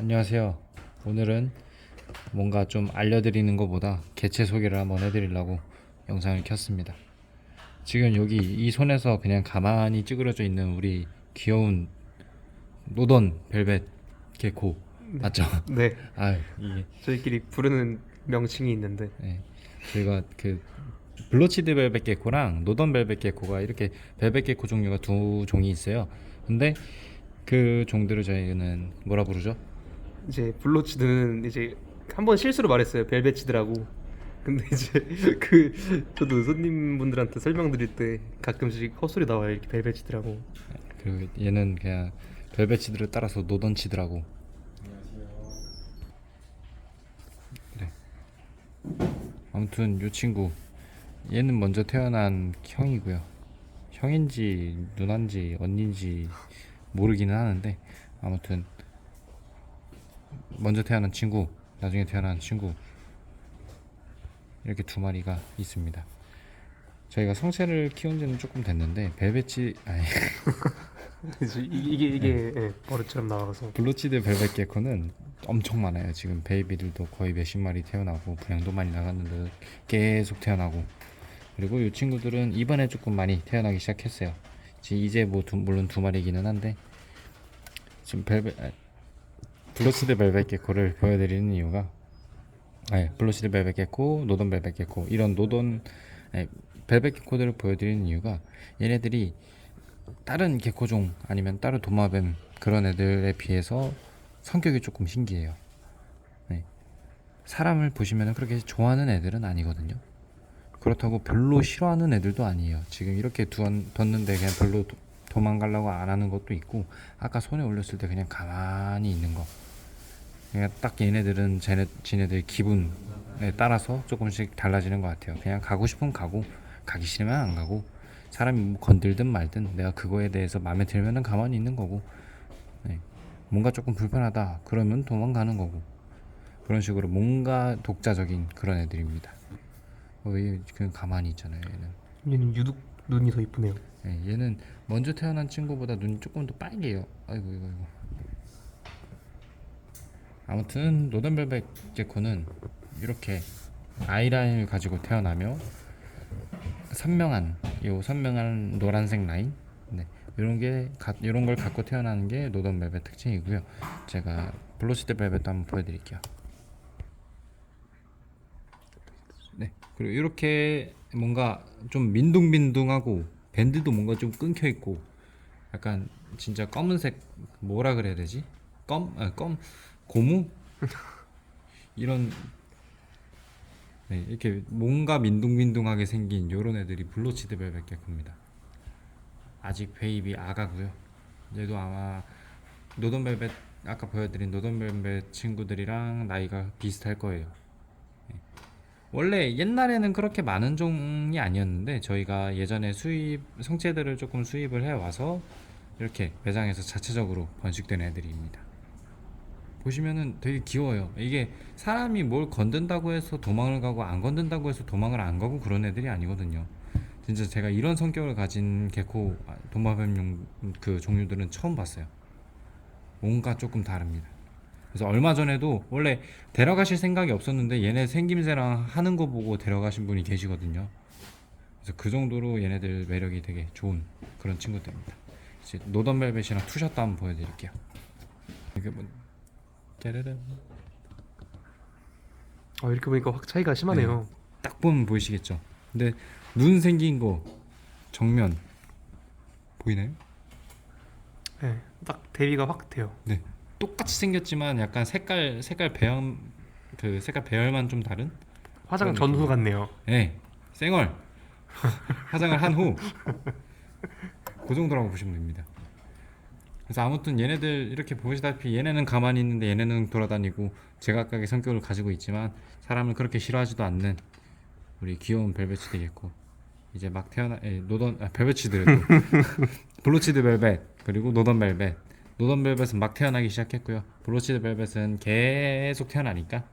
안녕하세요. 오늘은 뭔가 좀 알려드리는 것보다 개체 소개를 한번 해드리려고 영상을 켰습니다. 지금 여기 이 손에서 그냥 가만히 찌그러져 있는 우리 귀여운 노던 벨벳 개코 맞죠? 네, 아 이게 저희끼리 부르는 명칭이 있는데 네. 저희가 그 블로치드 벨벳 게코랑 노던 벨벳 게코가 이렇게 벨벳 게코 종류가 두 종이 있어요. 근데 그 종들을 저희는 뭐라 부르죠? 이제 블로치드는 이제 한 번 실수로 말했어요. 벨베치드라고. 근데 이제 그 저도 손님분들한테 설명드릴 때 가끔씩 헛소리 나와요. 이렇게 벨베치드라고. 그리고 얘는 그냥 벨벳치드를 따라서 노던치드라고. 그래. 아무튼 요 친구 얘는 먼저 태어난 형이고요. 형인지 누나인지 언니인지 모르기는 하는데 아무튼 먼저 태어난 친구, 나중에 태어난 친구 이렇게 두 마리가 있습니다. 저희가 성체를 키운 지는 조금 됐는데 벨벳치 아니 이- 이게 이게 예, 버릇처럼 나와서 블루치드 벨벳 게코는 엄청 많아요. 지금 베이비들도 거의 몇십 마리 태어나고 분양도 많이 나갔는데 계속 태어나고 그리고 이 친구들은 이번에 조금 많이 태어나기 시작했어요. 지금 이제 뭐 두- 물론 두 마리기는 한데 지금 벨벳 아, 블루치드 벨벳 게코를 보여드리는 이유가 네, 블루치드 벨벳 게코, 노던 벨벳 게코 이런 노던 네, 벨벳 게코들을 보여드리는 이유가 얘네들이 다른 개코종 아니면 다른 도마뱀 그런 애들에 비해서 성격이 조금 신기해요. 네. 사람을 보시면 그렇게 좋아하는 애들은 아니거든요. 그렇다고 별로 싫어하는 애들도 아니에요. 지금 이렇게 뒀는데 그냥 별로 도, 도망가려고 안 하는 것도 있고 아까 손에 올렸을 때 그냥 가만히 있는 거. 그냥 딱 얘네들은 쟤네, 지네들 기분에 따라서 조금씩 달라지는 것 같아요. 그냥 가고 싶으면 가고 가기 싫으면 안 가고 사람이 뭐 건들든 말든 내가 그거에 대해서 마음에 들면은 가만히 있는 거고 네. 뭔가 조금 불편하다 그러면 도망가는 거고 그런 식으로 뭔가 독자적인 그런 애들입니다. 어, 얘 그냥 가만히 있잖아요. 얘는 얘는 유독 눈이 더 이쁘네요. 네, 얘는 먼저 태어난 친구보다 눈이 조금 더 빨개요. 아이고 이거 이거. 아무튼 노던벨벳 게코는 이렇게 아이라인을 가지고 태어나며 선명한 요 선명한 노란색 라인 네 이런 게 가, 이런 걸 갖고 태어나는 게 노던벨벳 특징이고요. 제가 블루시드 벨벳도 한번 보여드릴게요. 네 그리고 이렇게 뭔가 좀 민둥민둥하고 밴드도 뭔가 좀 끊겨 있고 약간 진짜 검은색 뭐라 그래야 되지? 검? 아, 검 고무? 이런 네, 이렇게 뭔가 민둥민둥하게 생긴 요런 애들이 블로치드 벨벳 개코입니다. 아직 베이비 아가고요. 얘도 아마 노던벨벳 아까 보여드린 노던벨벳 친구들이랑 나이가 비슷할 거예요. 네. 원래 옛날에는 그렇게 많은 종이 아니었는데 저희가 예전에 수입 성체들을 조금 수입을 해 와서 이렇게 매장에서 자체적으로 번식된 애들입니다. 보시면은 되게 귀여워요. 이게 사람이 뭘 건든다고 해서 도망을 가고 안 건든다고 해서 도망을 안 가고 그런 애들이 아니거든요. 진짜 제가 이런 성격을 가진 개코 아, 도마뱀용 그 종류들은 처음 봤어요. 뭔가 조금 다릅니다. 그래서 얼마 전에도 원래 데려가실 생각이 없었는데 얘네 생김새랑 하는 거 보고 데려가신 분이 계시거든요. 그래서 그 정도로 얘네들 매력이 되게 좋은 그런 친구들입니다. 이제 노던벨벳이랑 투샷도 한번 보여드릴게요. 이게 뭐 짜라란 아, 이렇게 보니까 확 차이가 심하네요. 딱 보면 보이시겠죠. 근데 눈 생긴 거 정면 보이나요? 네, 딱 대비가 확 돼요. 네. 똑같이 생겼지만 약간 색깔 색깔 배열 그 색깔 배열만 좀 다른? 화장 그런 전후 느낌. 같네요. 네. 쌩얼. 화장을 한 후. 그 정도라고 보시면 됩니다. 그래서 아무튼 얘네들 이렇게 보시다시피 얘네는 가만히 있는데 얘네는 돌아다니고 제각각의 성격을 가지고 있지만 사람을 그렇게 싫어하지도 않는 우리 귀여운 벨벳이 되겠고 이제 막 태어나 에, 노던 아, 벨벳이들도 블루치드 벨벳 그리고 노던 벨벳. 노던 벨벳은 막 태어나기 시작했고요. 블루치드 벨벳은 계속 태어나니까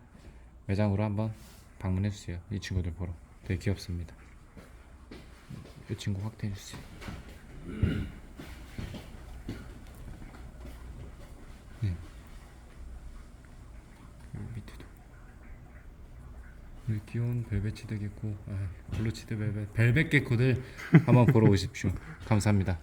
매장으로 한번 방문해 주세요. 이 친구들 보러. 되게 귀엽습니다. 이 친구 확대해 주세요 우리 귀여운 벨벳치드 개코, 아, 블루치드 벨벳, 벨벳 개코들 한번 보러 오십시오. 감사합니다.